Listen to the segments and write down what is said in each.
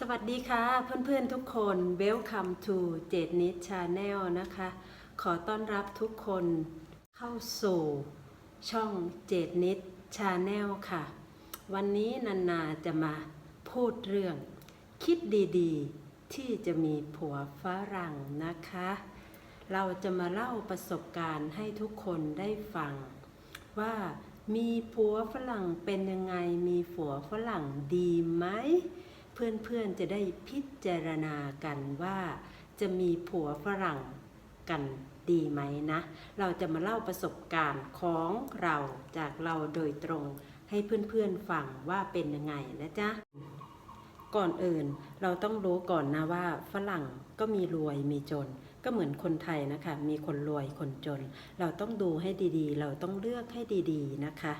สวัสดีค่ะเพื่อนๆทุกคน Welcome to เจดนิดชาแนลนะคะ ขอต้อนรับทุกคนเข้าสู่ช่องเจดนิดชาแนลค่ะ วันนี้นันนาจะมาพูดเรื่อง คิดดีๆ ที่จะมีผัวฝรั่งนะคะ เราจะมาเล่าประสบการณ์ให้ทุกคนได้ฟัง ว่ามีผัวฝรั่งเป็นยังไงมีผัวฝรั่งดีไหม เพื่อนๆจะได้พิจารณากันว่าจะมีผัวฝรั่งกันดีไหมนะ เราจะมาเล่าประสบการณ์ของเราจากเราโดยตรงให้เพื่อนๆฟังว่าเป็นยังไงนะจ๊ะ ก่อนอื่นเราต้องรู้ก่อนนะว่าฝรั่งก็มีรวยมีจน ก็เหมือนคนไทยนะคะ มีคนรวยคนจน เราต้องดูให้ดีๆ เราต้องเลือกให้ดีๆนะคะ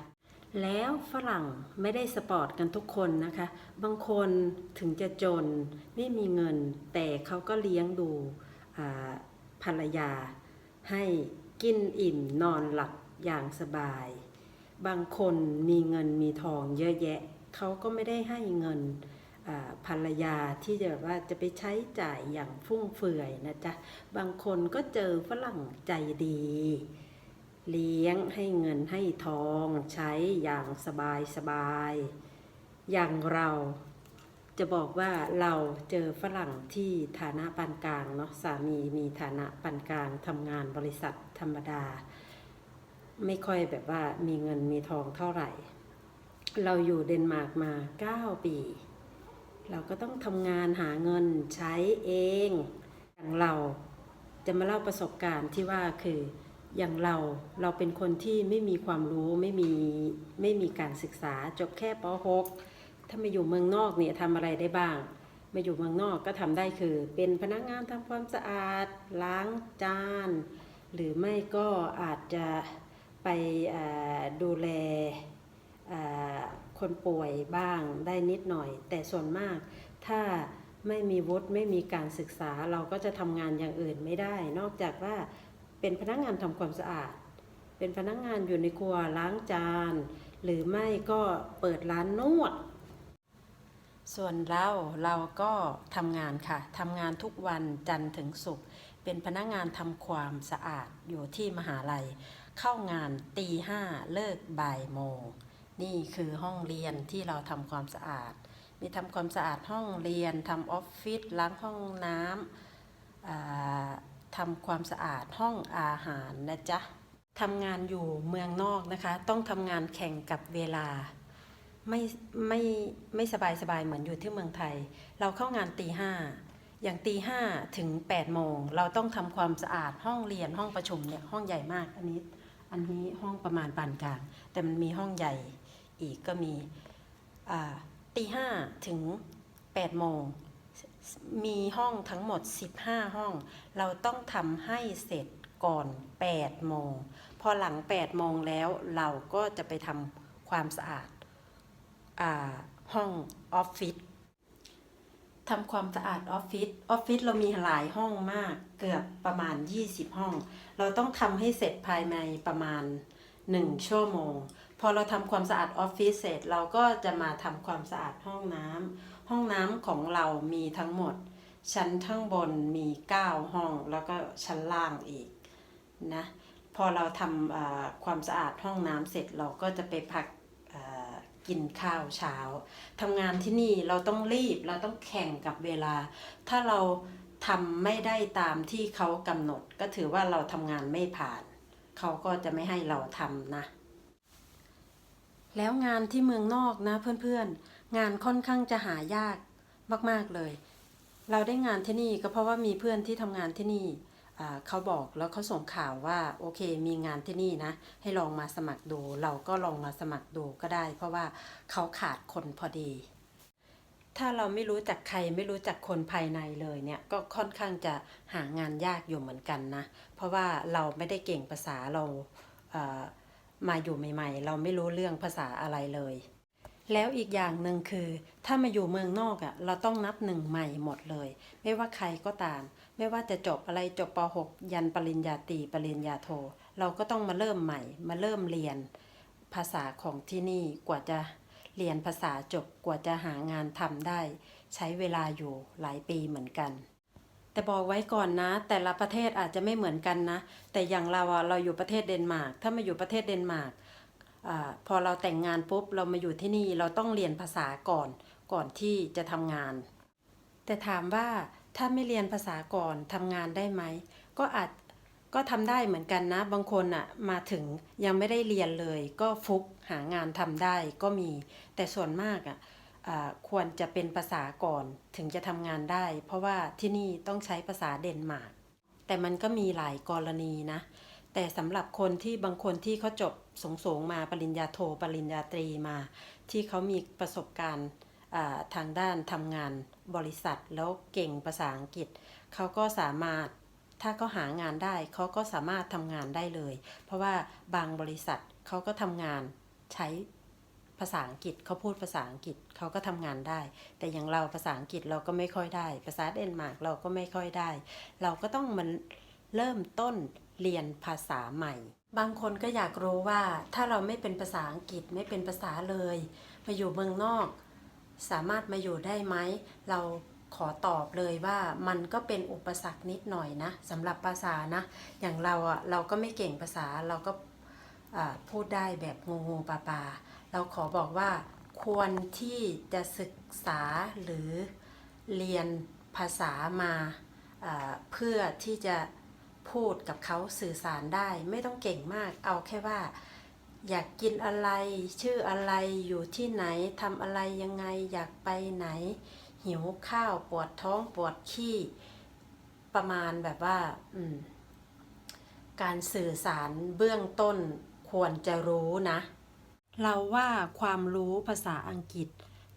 แล้วฝรั่งไม่ได้สปอร์ตกันทุกคนนะคะ บางคนถึงจะจนไม่มีเงิน แต่เขาก็เลี้ยงดูภรรยา ให้กินอิ่มนอนหลับอย่างสบาย บางคนมีเงินมีทองเยอะแยะ เขาก็ไม่ได้ให้เงินภรรยาที่จะแบบว่าจะไปใช้จ่ายอย่างฟุ่มเฟือยนะจ๊ะ บางคนก็เจอฝรั่งใจดี เลี้ยงให้เงินให้ทองใช้อย่างสบายสบาย อย่างเราจะบอกว่าเราเจอฝรั่งที่ฐานะปานกลางเนาะสามีมีฐานะปานกลางทำงานบริษัทธรรมดา ไม่ค่อยแบบว่ามีเงินมีทองเท่าไหร่ เราอยู่เดนมาร์กมา 9 ปี เราก็ต้องทำงานหาเงินใช้เอง อย่างเราจะมาเล่าประสบการณ์ที่ว่าคือ อย่างเราเราเป็นคนที่ไม่มีความรู้ไม่มีไม่มีการศึกษาจบแค่ป .6 ถ้ามาอยู่เมืองนอกเนี่ยทำอะไรได้บ้าง มาอยู่เมืองนอกก็ทำได้คือ เป็นพนักงานทำความสะอาด ล้างจาน หรือไม่ก็อาจจะไปดูแลคนป่วยบ้างได้นิดหน่อย แต่ส่วนมากถ้าไม่มีวุฒิไม่มีการศึกษาเราก็จะทำงานอย่างอื่นไม่ได้ นอกจากว่า เป็นพนักงานทำความสะอาด เป็นพนักงานอยู่ในครัวล้างจาน หรือไม่ก็เปิดร้านนวด ส่วนเราเราก็ทำงานค่ะทำงานทุกวันจันทร์ถึงศุกร์เป็นพนักงานทำความสะอาดอยู่ที่มหาลัย เข้างานตีห้าเลิกบ่ายโมงนี่คือห้องเรียนที่เราทำความสะอาด มีทำความสะอาดห้องเรียนทำออฟฟิศล้างห้องน้ำ ทำความสะอาดห้องอาหารนะจ๊ะทำงานอยู่เมืองนอกนะคะ ต้องทำงานแข่งกับเวลา ไม่ไม่ไม่สบายสบายเหมือนอยู่ที่เมืองไทย เราเข้างานตีห้าอย่างตีห้าถึง8ปดโมงเราต้องทำความสะอาดห้องเรียนห้องประชุมเนี่ยห้องใหญ่มากอันนี้อันนี้ห้องประมาณปานกลาง แต่มันมีห้องใหญ่อีกก็มีตีห้าถึง8ปดโมง มีห้องทั้งหมด 15 ห้อง เราต้องทำให้เสร็จก่อน 8 โมง พอหลัง 8 โมงแล้วเราก็จะไปทำความสะอาดอาห้องออฟฟิศทำความสะอาดออฟฟิศออฟฟิศเรามีหลายห้องมากเกือบประมาณ 20 ห้อง เราต้องทำให้เสร็จภายในประมาณ 1 ชั่วโมง พอเราทำความสะอาดออฟฟิศเสร็จเราก็จะมาทำความสะอาดห้องน้ำ ห้องน้ำของเรามีทั้งหมด ชั้นข้างบนมี 9 ห้องแล้วก็ชั้นล่างอีกนะพอเราทำความสะอาดห้องน้ำเสร็จเราก็จะไปพักกินข้าวเช้าทำงานที่นี่เราต้องรีบเราต้องแข่งกับเวลา ถ้าเราทำไม่ได้ตามที่เขากำหนด ก็ถือว่าเราทำงานไม่ผ่าน เขาก็จะไม่ให้เราทำนะ แล้วงานที่เมืองนอกนะเพื่อนๆ งานค่อนข้างจะหายากมาก ๆเลย เราได้งานที่นี่ก็เพราะว่ามีเพื่อนที่ทำงานที่นี่เขาบอกแล้วเขาส่งข่าวว่าโอเคมีงานที่นี่นะ ให้ลองมาสมัครดู เราก็ลองมาสมัครดูก็ได้ เพราะว่าเขาขาดคนพอดี ถ้าเราไม่รู้จักใครไม่รู้จักคนภายในเลยเนี่ยก็ค่อนข้างจะหางานยากอยู่เหมือนกันนะ เพราะว่าเราไม่ได้เก่งภาษาเราเอ่อมาอยู่ใหม่ ๆ เราไม่รู้เรื่องภาษาอะไรเลย แล้วอีกอย่างหนึ่งคือ ถ้ามาอยู่เมืองนอกอะ่ะ เราต้องนับหนึ่งใหม่หมดเลย ไม่ว่าใครก็ตาม ไม่ว่าจะจบอะไรจบป .6 ยันปริญญาตรีปริญญาโท เราก็ต้องมาเริ่มใหม่ มาเริ่มเรียนภาษาของที่นี่กว่าจะเรียนภาษาจบกว่าจะหางานทำได้ ใช้เวลาอยู่หลายปีเหมือนกัน แต่บอกไว้ก่อนนะ แต่ละประเทศอาจจะไม่เหมือนกันนะ แต่อย่างเราอะเราอยู่ประเทศเดนมาร์กถ้ามาอยู่ประเทศเดนมาร์ก อพอเราแต่งงานปุ๊บเรามาอยู่ที่นี่เราต้องเรียนภาษาก่อนก่อนที่จะทำงาน แต่ถามว่าถ้าไม่เรียนภาษาก่อนทำงานได้ไหมก็อาจก็ทำได้เหมือนกันนะ บางคนอะมาถึงยังไม่ได้เรียนเลย ก็ฟุกหางานทำได้ก็มี แต่ส่วนมากอะอ่าควรจะเป็นภาษาก่อนถึงจะทำงานได้ เพราะว่าที่นี่ต้องใช้ภาษาเดนมาร์กแต่มันก็มีหลายกรณีนะ แต่สำหรับคนที่บางคนที่เขาจบสูงมาปริญญาโทปริญญาตรีมา ที่เขามีประสบการณ์ทางด้านทำงานบริษัทแล้วเก่งภาษาอังกฤษ เขาก็สามารถถ้าเขาหางานได้เขาก็สามารถทำงานได้เลย เพราะว่าบางบริษัทเขาก็ทำงานใช้ภาษาอังกฤษเขาพูดภาษาอังกฤษเขาก็ทำงานได้ แต่อย่างเราภาษาอังกฤษเราก็ไม่ค่อยได้ ภาษาเดนมาร์กเราก็ไม่ค่อยได้ เราก็ต้องมันเริ่มต้น เรียนภาษาใหม่ บางคนก็อยากรู้ว่าถ้าเราไม่เป็นภาษาอังกฤษไม่เป็นภาษาเลยมาอยู่เมืองนอก สามารถมาอยู่ได้ไหม เราขอตอบเลยว่ามันก็เป็นอุปสรรคนิดหน่อยนะสำหรับภาษานะ อย่างเราอะเราก็ไม่เก่งภาษาเราก็พูดได้แบบงูงูปลาปลาเราขอบอกว่าควรที่จะศึกษาหรือเรียนภาษามาเพื่อที่จะ พูดกับเขาสื่อสารได้ ไม่ต้องเก่งมาก เอาแค่ว่า อยากกินอะไร ชื่ออะไรอยู่ที่ไหนทำอะไรยังไงอยากไปไหน หิวข้าวปวดท้องปวดขี้ประมาณแบบว่าการสื่อสารเบื้องต้นควรจะรู้นะ เราว่าความรู้ภาษาอังกฤษ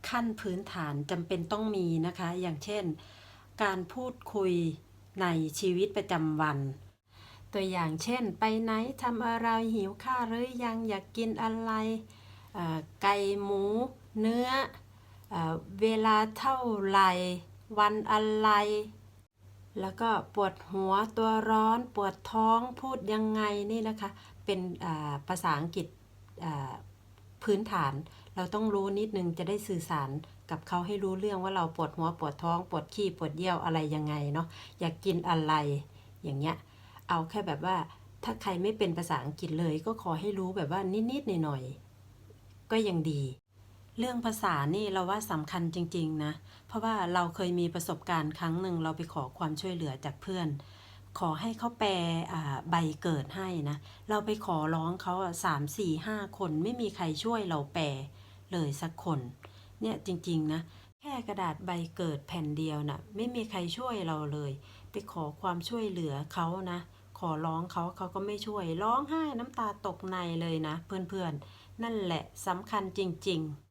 ขั้นพื้นฐานจำเป็นต้องมีนะคะ อย่างเช่น การพูดคุย ในชีวิตประจำวัน ตัวอย่างเช่น ไปไหนทำอะไรหิวข้าวหรือยังอยากกินอะไร ไก่หมูเนื้อเอเวลาเท่าไหรวันอะไร แล้วก็ปวดหัวตัวร้อนปวดท้องพูดยังไงนี่นะคะ เป็นภาษาอังกฤษพื้นฐาน เราต้องรู้นิดนึงจะได้สื่อสารกับเขาให้รู้เรื่องว่าเราปวดหัวปวดท้องปวดขี้ปวดเยี่ยวอะไรยังไงเนาะอยากกินอะไรอย่างเงี้ยเอาแค่แบบว่าถ้าใครไม่เป็นภาษาอังกฤษเลยก็ขอให้รู้แบบว่านิดๆหน่อยๆก็ยังดี เรื่องภาษานี่เราว่าสำคัญจริง ๆ นะ เพราะว่าเราเคยมีประสบการณ์ครั้งหนึ่งเราไปขอความช่วยเหลือจากเพื่อน ขอให้เขาแปลใบเกิดให้นะ เราไปขอร้องเขาสามสี่ห้าคนไม่มีใครช่วยเราแปล เลยสักคน เนี่ยจริง ๆ นะ แค่กระดาษใบเกิดแผ่นเดียวนะ่ะ ไม่มีใครช่วยเราเลย ไปขอความช่วยเหลือเขานะ ขอร้องเขาเขาก็ไม่ช่วย ร้องไห้น้ำตาตกในเลยนะ เพื่อนๆ นั่นแหละสำคัญจริง ๆ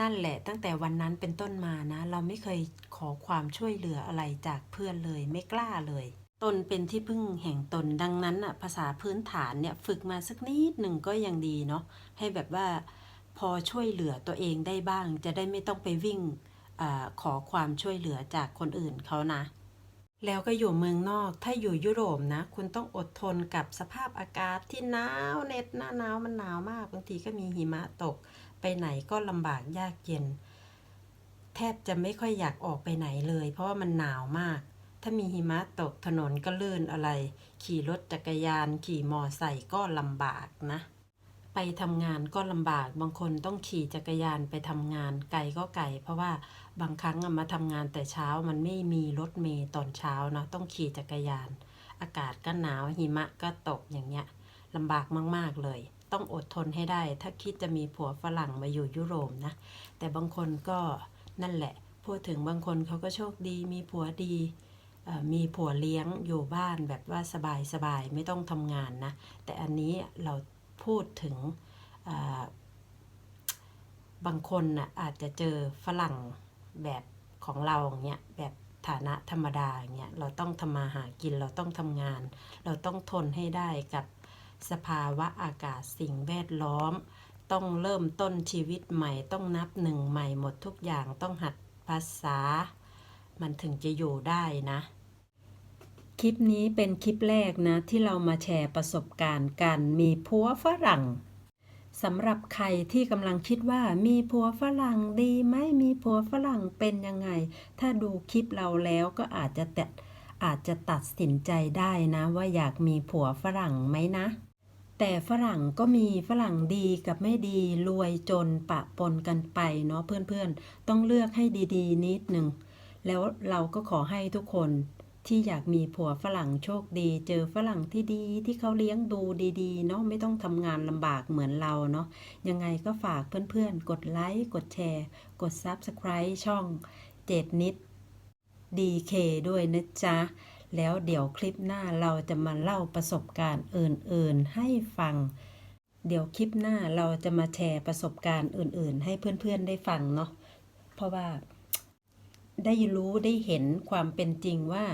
นั่นแหละตั้งแต่วันนั้นเป็นต้นมานะ เราไม่เคยขอความช่วยเหลืออะไรจากเพื่อนเลยไม่กล้าเลย ตนเป็นที่พึ่งแห่งตนดังนั้นอะภาษาพื้นฐานเนี่ย ฝึกมาสักนิดหนึ่งก็ยังดีเนาะให้แบบว่า พอช่วยเหลือตัวเองได้บ้าง จะได้ไม่ต้องไปวิ่งอขอความช่วยเหลือจากคนอื่นเขานะ แล้วก็อยู่เมืองนอกถ้าอยู่ยุโรปนะ คุณต้องอดทนกับสภาพอากาศที่หนาวเน็ดหน้าหนาวมันหนาวมากบางทีก็มีหิมะตก ไปไหนก็ลำบากยากเย็น แทบจะไม่ค่อยอยากออกไปไหนเลย เพราะว่ามันหนาวมาก ถ้ามีหิมะตกถนนก็ลื่นอะไร ขี่รถจักรยาน ขี่มอไซค์ก็ลำบากนะ ไปทำงานก็ลำบาก บางคนต้องขี่จักรยานไปทำงานไกลก็ไกล เพราะว่าบางครั้งมาทำงานแต่เช้ามันไม่มีรถเมล์ตอนเช้านะต้องขี่จักรยาน อากาศก็หนาวหิมะก็ตกอย่างเงี้ยลำบากมาก ๆ เลย ต้องอดทนให้ได้ ถ้าคิดจะมีผัวฝรั่งมาอยู่ยุโรปนะ แต่บางคนก็นั่นแหละ พูดถึงบางคนเขาก็โชคดีมีผัวดีมีผัวเลี้ยงอยู่บ้านแบบว่าสบายสบายๆไม่ต้องทำงานนะ แต่อันนี้เรา พูดถึงบางคนน่ะอาจจะเจอฝรั่งแบบของเราอย่างเงี้ยแบบฐานะธรรมดาอย่างเงี้ยเราต้องทำมาหากินเราต้องทำงาน เราต้องทนให้ได้กับสภาวะอากาศสิ่งแวดล้อม ต้องเริ่มต้นชีวิตใหม่ ต้องนับหนึ่งใหม่หมดทุกอย่างต้องหัดภาษา มันถึงจะอยู่ได้นะ คลิปนี้เป็นคลิปแรกนะที่เรามาแชร์ประสบการณ์การมีผัวฝรั่งสำหรับใครที่กำลังคิดว่ามีผัวฝรั่งดีไหมมีผัวฝรั่งเป็นยังไง ถ้าดูคลิปเราแล้วก็อาจจะแตอาจจะตัดสินใจได้นะ ว่าอยากมีผัวฝรั่งไหมนะ แต่ฝรั่งก็มีฝรั่งดีกับไม่ดีรวยจนปะปนกันไปเนาะเพื่อนๆ ต้องเลือกให้ดีๆ นิดหนึ่งแล้วเราก็ขอให้ทุกคน ที่อยากมีผัวฝรั่งโชคดี เจอฝรั่งที่ดีที่เขาเลี้ยงดูดีๆเนาะไม่ต้องทำงานลำบากเหมือนเราเนาะยังไงก็ฝากเพื่อนๆ กดไลค์ กดแชร์ กด Subscribe ช่องเจ็ดนิด DK ด้วยนะจ๊ะ แล้วเดี๋ยวคลิปหน้าเราจะมาเล่าประสบการณ์อื่นๆให้ฟัง เดี๋ยวคลิปหน้าเราจะมาแชร์ประสบการณ์อื่นๆ ให้เพื่อนๆได้ฟังเนาะเพราะว่าได้รู้ได้เห็นความเป็นจริงว่า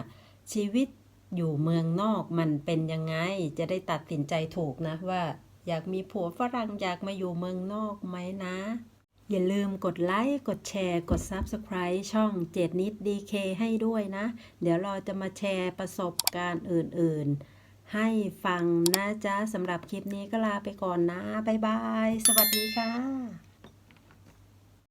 ชีวิตอยู่เมืองนอกมันเป็นยังไง จะได้ตัดสินใจถูกนะว่า อยากมีผัวฝรั่งอยากมาอยู่เมืองนอกไหมนะ อย่าลืมกดไลค์ กดแชร์ กด Subscribe ช่องเจ็ดนิด DK ให้ด้วยนะ เดี๋ยวเราจะมาแชร์ประสบการณ์อื่น ๆ ให้ฟังนะจ๊ะสำหรับคลิปนี้ก็ลาไปก่อนนะ บ๊ายบาย สวัสดีค่ะ